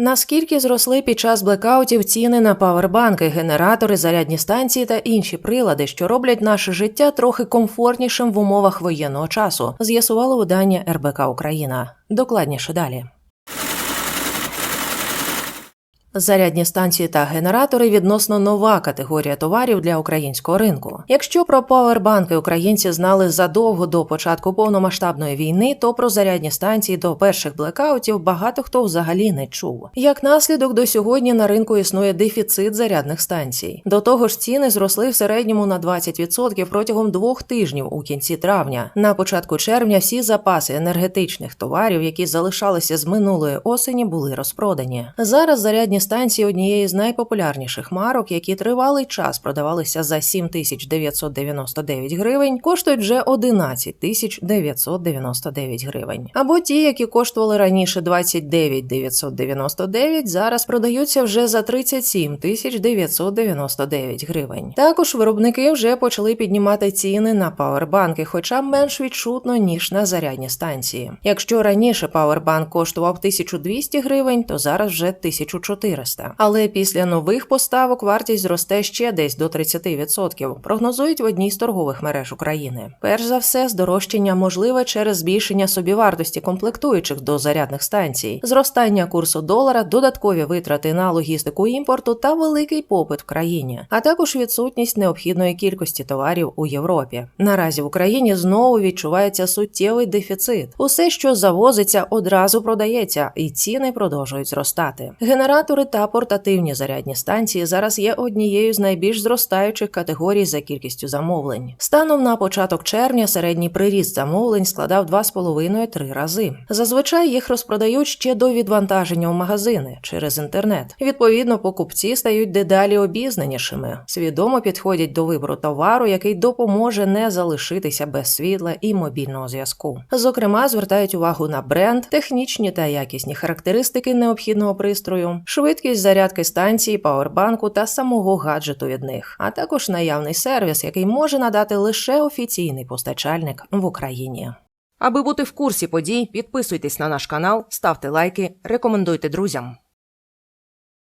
Наскільки зросли під час блекаутів ціни на павербанки, генератори, зарядні станції та інші прилади, що роблять наше життя трохи комфортнішим в умовах воєнного часу, з'ясувало видання РБК Україна. Докладніше далі. Зарядні станції та генератори відносно нова категорія товарів для українського ринку. Якщо про павербанки українці знали задовго до початку повномасштабної війни, то про зарядні станції до перших блекаутів багато хто взагалі не чув. Як наслідок, до сьогодні на ринку існує дефіцит зарядних станцій. До того ж, ціни зросли в середньому на 20% протягом двох тижнів у кінці травня. На початку червня всі запаси енергетичних товарів, які залишалися з минулої осені, були розпродані. Зараз зарядні станції однієї з найпопулярніших марок, які тривалий час продавалися за 7999 гривень, коштують вже 11 тисяч 999 гривень. Або ті, які коштували раніше 29 999, зараз продаються вже за 37 тисяч 999 гривень. Також виробники вже почали піднімати ціни на павербанки, хоча менш відчутно ніж на зарядні станції. Якщо раніше павербанк коштував 1200 гривень, то зараз вже 1400. Але після нових поставок вартість зросте ще десь до 30%, прогнозують в одній з торгових мереж України. Перш за все, здорожчання можливе через збільшення собівартості комплектуючих до зарядних станцій, зростання курсу долара, додаткові витрати на логістику імпорту та великий попит в країні, а також відсутність необхідної кількості товарів у Європі. Наразі в Україні знову відчувається суттєвий дефіцит. Усе, що завозиться, одразу продається, і ціни продовжують зростати. Генератори та портативні зарядні станції зараз є однією з найбільш зростаючих категорій за кількістю замовлень. Станом на початок червня середній приріст замовлень складав 2,5-3 рази. Зазвичай їх розпродають ще до відвантаження в магазини через інтернет. Відповідно, покупці стають дедалі обізнанішими, свідомо підходять до вибору товару, який допоможе не залишитися без світла і мобільного зв'язку. Зокрема, звертають увагу на бренд, технічні та якісні характеристики необхідного пристрою, швидкість зарядки станції, пауербанку та самого гаджету від них, а також наявний сервіс, який може надати лише офіційний постачальник в Україні. Аби бути в курсі подій, підписуйтесь на наш канал, ставте лайки, рекомендуйте друзям.